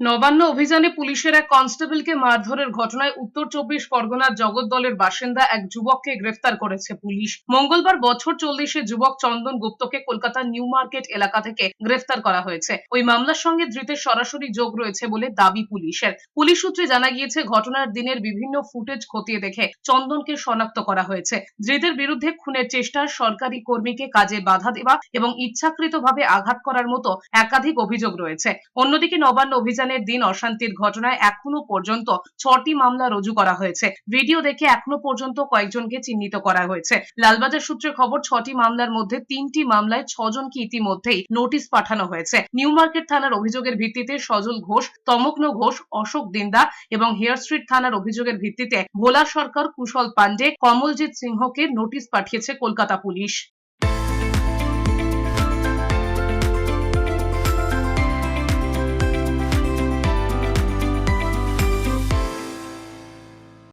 নবান্ন অভিযানে পুলিশের এক কনস্টেবলকে মারধরের ঘটনায় উত্তর চব্বিশ পরগনার জগদ্দলের বাসিন্দা এক যুবককে গ্রেফতার করেছে পুলিশ। মঙ্গলবার বছর চল্লিশে যুবক চন্দন গুপ্তকে কলকাতার নিউ মার্কেট এলাকা থেকে গ্রেফতার করা হয়েছে। ওই মামলার সঙ্গে ধৃতের সরাসরি যোগ রয়েছে বলে দাবি পুলিশের। পুলিশ সূত্রে জানা গিয়েছে, ঘটনার দিনের বিভিন্ন ফুটেজ খতিয়ে দেখে চন্দনকে শনাক্ত করা হয়েছে। ধৃতের বিরুদ্ধে খুনের চেষ্টা সরকারি কর্মীকে কাজে বাধা দেওয়া এবং ইচ্ছাকৃতভাবে আঘাত করার মতো একাধিক অভিযোগ রয়েছে। অন্যদিকে নবান্ন অভিযানের দিন অশান্তির ঘটনায় এখনও পর্যন্ত ছটি মামলা রুজু করা হয়েছে। ভিডিও দেখে এখনও পর্যন্ত কয়েকজনকে চিহ্নিত করা হয়েছে। লালবাজার সূত্রে খবর, ছটি মামলার মধ্যে তিনটি মামলায় ছজনকে ইতিমধ্যেই নোটিশ পাঠানো হয়েছে। নিউ মার্কেট থানার অভিযোগের ভিত্তিতে সজল ঘোষ তমগ্ন ঘোষ, অশোক দিন্দা এবং হেয়ার স্ট্রিট থানার অভিযোগের ভিত্তিতে ভোলা সরকার কুশল পান্ডে কমলজিৎ সিংহকে নোটিশ পাঠিয়েছে কলকাতা পুলিশ।